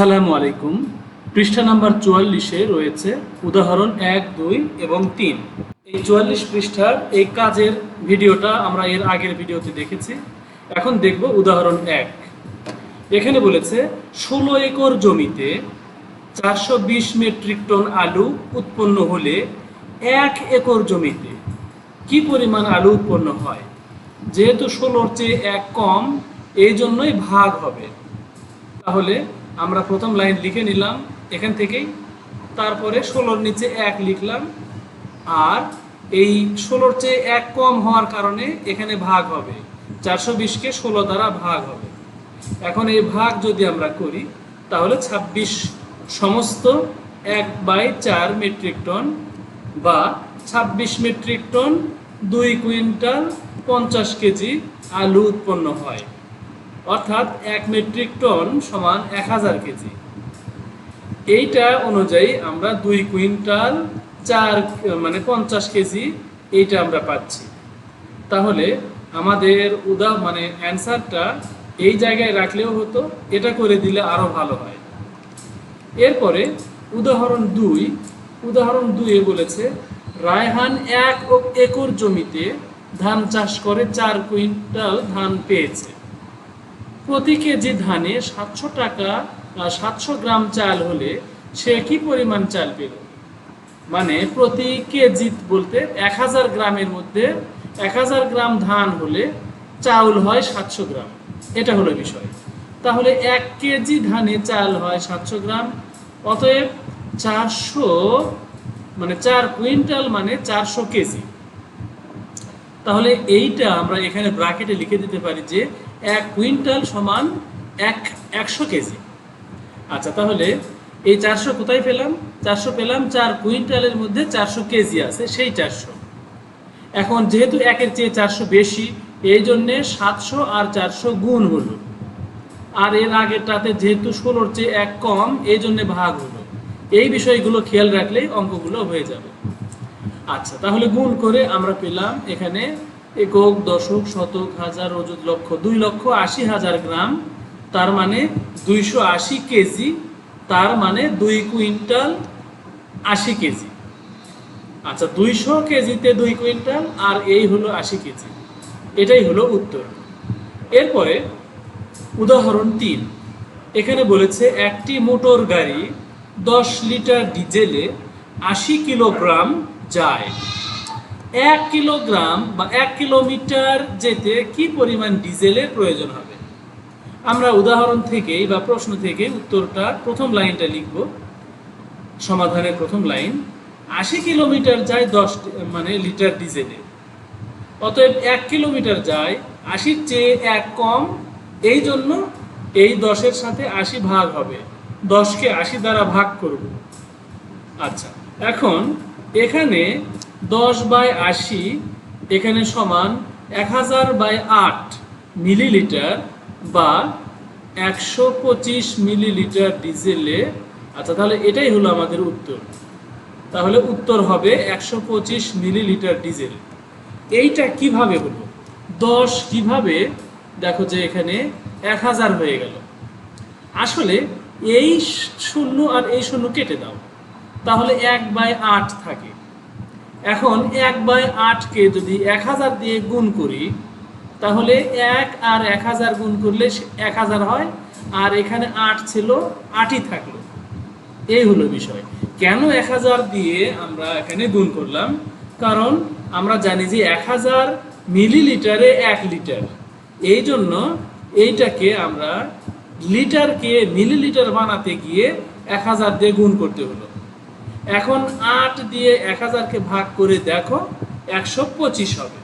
আসসালামু আলাইকুম। পৃষ্ঠা নাম্বার চুয়াল্লিশে রয়েছে উদাহরণ এক, দুই এবং তিন। এই চুয়াল্লিশ পৃষ্ঠার এই কাজের ভিডিওটা আমরা এর আগের ভিডিওতে দেখেছি। এখন দেখব উদাহরণ এক। এখানে বলেছে, ষোলো একর জমিতে চারশো বিশ মেট্রিক টন আলু উৎপন্ন হলে এক একর জমিতে কি পরিমাণ আলু উৎপন্ন হয়? যেহেতু ষোলোর চেয়ে এক কম, এই জন্যই ভাগ হবে। তাহলে আমরা প্রথম লাইন লিখে নিলাম, এখান থেকেই। তারপরে ষোলোর নিচে এক লিখলাম, আর এই ষোলোর চেয়ে এক কম হওয়ার কারণে এখানে ভাগ হবে। চারশো বিশকে ষোলো দ্বারা ভাগ হবে। এখন এই ভাগ যদি আমরা করি, তাহলে ছাব্বিশ সমস্ত এক বাই চার মেট্রিক টন বা ছাব্বিশ মেট্রিক টন দুই কুইন্টাল পঞ্চাশ কেজি আলু উৎপন্ন হয়। অর্থাৎ এক মেট্রিক টন সমান এক হাজার কেজি। এইটা অনুযায়ী আমরা দুই কুইন্টাল চার মানে পঞ্চাশ কেজি এইটা আমরা পাচ্ছি। তাহলে আমাদের উদা মানে অ্যান্সারটা এই জায়গায় রাখলেও হতো, এটা করে দিলে আরও ভালো হয়। এরপরে উদাহরণ দুই, উদাহরণ দুয়ে বলেছে, রায়হান এক একর জমিতে ধান চাষ করে চার কুইন্টাল ধান পেয়েছে। প্রতি কেজি ধানে সাতশো টাকা সাতশো গ্রাম চাল হলে সে কি পরিমাণ চাল পেল? মানে প্রতি কেজি বলতে এক হাজার গ্রামের মধ্যে এক হাজার গ্রাম ধান হলে চাউল হয় সাতশো গ্রাম। এটা হলো বিষয়। তাহলে এক কেজি ধানে চাল হয় সাতশো গ্রাম, অতএব চারশো মানে চার কুইন্টাল মানে চারশো কেজি। তাহলে এইটা আমরা এখানে ব্রাকেটে লিখে দিতে পারি যে এক কুইন্টাল সমান এক একশো কেজি। আচ্ছা তাহলে এই চারশো কোথায় পেলাম? চারশো পেলাম চার কুইন্টালের মধ্যে চারশো কেজি আছে, সেই চারশো। এখন যেহেতু একের চেয়ে চারশো বেশি, এই জন্যে সাতশো আর চারশো গুণ হলো। আর এর আগেরটাতে যেহেতু ষোলোর চেয়ে এক কম, এই জন্যে ভাগ হলো। এই বিষয়গুলো খেয়াল রাখলেই অঙ্কগুলো হয়ে যাবে। আচ্ছা তাহলে গুণ করে আমরা পেলাম এখানে একক, দশক, শতক, হাজার, অযুত লক্ষ, দুই লক্ষ আশি হাজার গ্রাম, তার মানে দুইশো আশি কেজি, তার মানে দুই কুইন্টাল আশি কেজি। আচ্ছা দুইশো কেজিতে দুই কুইন্টাল আর এই হলো আশি কেজি। এটাই হলো উত্তর। এরপরে উদাহরণ তিন। এখানে বলেছে একটি মোটর গাড়ি দশ লিটার ডিজেলে আশি কিলোগ্রাম যায়। এক কিলোগ্রাম বা এক কিলোমিটার যেতে কি পরিমাণ ডিজেলের প্রয়োজন হবে? আমরা উদাহরণ থেকেই বা প্রশ্ন থেকে উত্তরটা প্রথম লাইনটা লিখব। সমাধানের প্রথম লাইন, আশি কিলোমিটার যায় দশ মানে লিটার ডিজেলে। অতএব এক কিলোমিটার যায়, আশির চেয়ে এক কম, এই জন্য এই দশের সাথে আশি ভাগ হবে। দশকে আশি দ্বারা ভাগ করব। আচ্ছা এখন এখানে দশ বাই আশি এখানে সমান এক হাজার বাই আট মিলিলিটার বা একশো পঁচিশ মিলিলিটার ডিজেলে। আচ্ছা তাহলে এটাই হলো আমাদের উত্তর। তাহলে উত্তর হবে একশো পঁচিশ মিলিলিটার ডিজেল। এইটা কীভাবে হলো? দশ কীভাবে? দেখো যে এখানে এক হাজার হয়ে গেল। আসলে এই শূন্য আর এই শূন্য কেটে দাও। তাহলে এক বাই আট থাকে। এখন এক বাই আটকে যদি এক হাজার দিয়ে গুণ করি, তাহলে এক আর এক হাজার গুণ করলে এক হাজার হয়, আর এখানে আট ছিল, আটই থাকল। এই হলো বিষয়। কেন এক হাজার দিয়ে আমরা এখানে গুণ করলাম? কারণ আমরা জানি যে এক হাজার মিলিলিটারে এক লিটার। এই জন্য এইটাকে আমরা লিটারকে মিলিলিটার বানাতে গিয়ে এক হাজার দিয়ে গুণ করতে হলো। এখন আট দিয়ে এক হাজারকে ভাগ করে দেখো, একশো পঁচিশ হবে।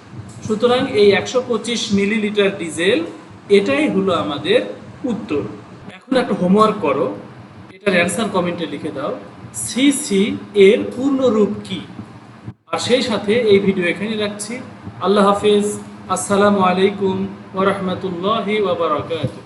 সুতরাং এই একশো পঁচিশ মিলিলিটার ডিজেল, এটাই হলো আমাদের উত্তর। এখন একটা হোমওয়ার্ক করো, এটার অ্যান্সার কমেন্টে লিখে দাও। সি এর পূর্ণ রূপ কি? আর সেই সাথে এই ভিডিও এখানে রাখছি। আল্লাহ হাফেজ। আসসালামু আলাইকুম ওরহমতুল্লাহি ওবরাকাতুহ